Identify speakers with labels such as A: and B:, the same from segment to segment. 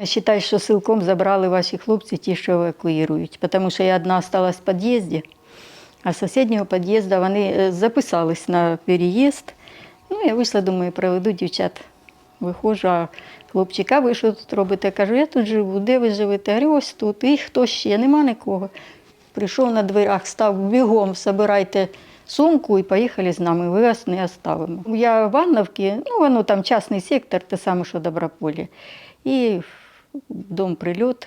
A: Вважаю, що силком забрали ваші хлопці ті, що евакуюють, тому що я одна залишилась в під'їзді, а з сусіднього під'їзду вони е, записались на переїзд. Ну, я вийшла, думаю, проведу дівчат. Виходжу, а хлопчик, а ви що тут робите? Кажу, я тут живу, де ви живете? Говорю, ось тут. І хто ще? Нема нікого. Прийшов на дверях, став бігом, забирайте сумку і поїхали з нами. Ви вас не оставимо. Я в Ванновці, ну воно там частний сектор, те саме, що Доброполі. І дом прильот.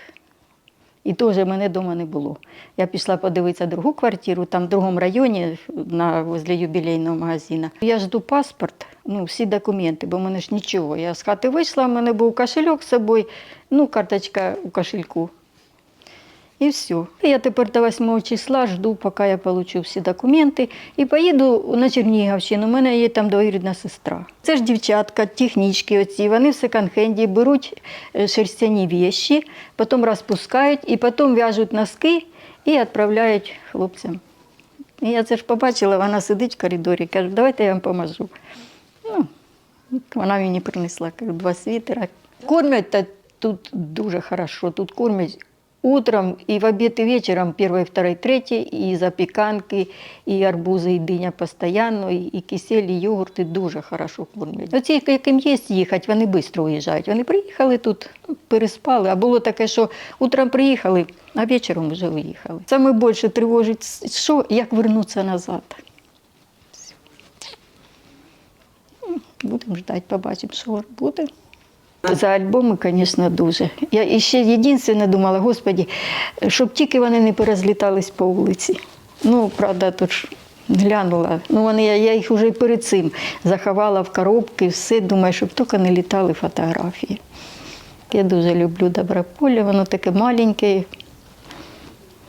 A: І теж мене вдома не було. Я пішла подивитися другу квартиру, там в другому районі, на, возле юбілейного магазину. Я жду паспорт, ну, всі документи, бо в мене ж нічого. Я з хати вийшла, в мене був кошельок з собою, ну, карточка у кошельку. І все. Я тепер до 8 числа жду, поки я получу всі документи. І поїду на Чернігівщину. У мене є там двоюрідна сестра. Це ж дівчатка, технічки оці. Вони в секонд-хенді беруть е, шерстяні віші, потім розпускають і потім в'яжуть носки і відправляють хлопцям. І я це ж побачила, вона сидить в коридорі, каже, давайте я вам поможу. Ну, вона мені принесла кажу, два світера. Кормять тут дуже хорошо. Тут кормять утром і в обід і вечором, перший, второй, третій, і запіканки, і арбузи, і диня постійно, і, і кисель, і йогурти дуже хорошо кормять. Оці, яким є їхати, вони швидко уїжджають. Вони приїхали тут, ну, переспали. А було таке, що утром приїхали, а вечором вже виїхали. Саме більше тривожить, що, як вернутися назад. Будемо ждати, побачимо, що буде. За альбоми, звісно, дуже. Я ще єдине думала, господі, щоб тільки вони не порозлітались по вулиці. Ну, правда, тут ж глянула. Ну, вони, я, я їх вже перед цим заховала в коробки, все, думаю, щоб тільки не літали фотографії. Я дуже люблю Доброполе, воно таке маленьке,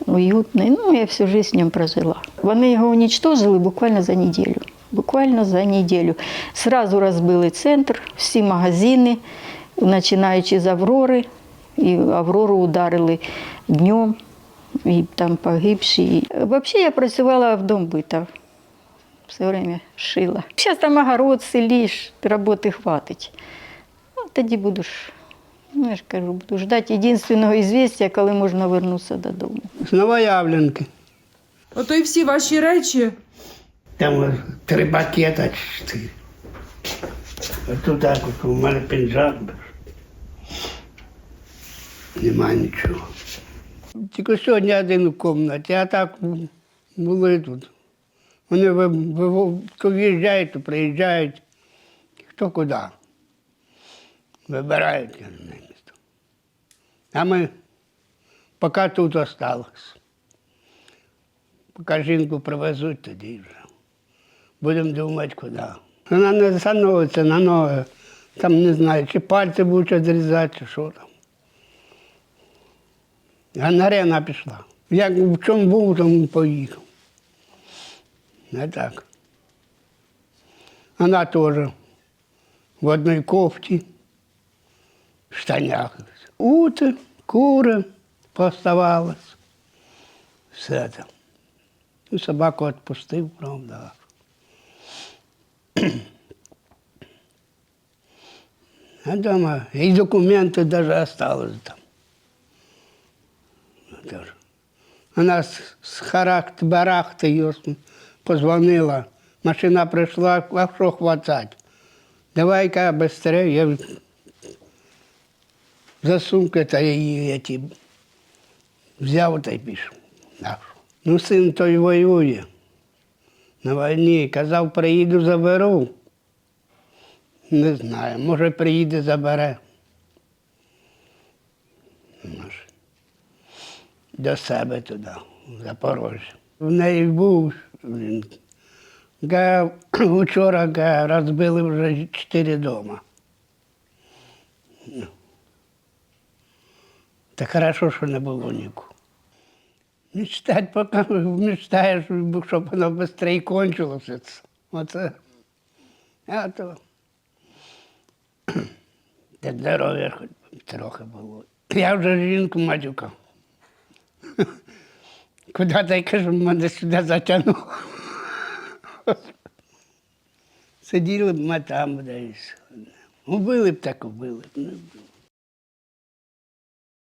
A: уютне. Ну, я всю життя в ньому прожила. Вони його унічтожили буквально за неділю. Буквально за неділю. Сразу розбили центр, всі магазини, починаючи з Аврори. І Аврору ударили днем, і там погибші. Взагалі я працювала в домбита. Все время шила. Зараз там огород, селі, роботи хватить. Ну, тоді буду ж, ну, я ж кажу, буду ждати єдиного ізвістя, коли можна повернутися додому.
B: З Новоявленки.
C: Ото і всі ваші речі.
B: Там три пакета чотири. От у мене пінжак. Нема нічого. Тільки сьогодні один в кімнаті, а так були тут. Вони то в'їжджають, то приїжджають. Хто куди. Вибирають не місто. А ми поки тут осталось. Поки жінку привезуть, тоді вже. Будемо думати, куди. Вона не становиться на ноги. Там не знаю, чи пальці будуть відрізати, чи що там. Ганарена пішла. Як в чому був, тому поїхав. Не так. Вона теж в одній кофті, в штанях. Ути, кури поставалось. Все там. І собаку відпустив, правда. А дома і документи навіть остались там. Тоже. Вона з, з характ барахти її позвонила. Машина прийшла, а що хватать? Давай-ка быстрее. Я за сумки та її ті взяв та й пішов. Ну, син той воює на війні. Казав, приїду, заберу. Не знаю, може приїде, забере. Може. До себе туди, в Запорожжя. В неї був він. Га, Вчора розбили вже чотири дома. Ну. Та хорошо, що не було нікого. Мечтать, поки мечтаєш, щоб воно швидше кончилося. Оце. А то. Та здоров'я хоч трохи було. Я вже жінку матюкав. Куди ти кажу, мене сюди затягнуло. Сиділи б ми там десь. Убили б так убили б.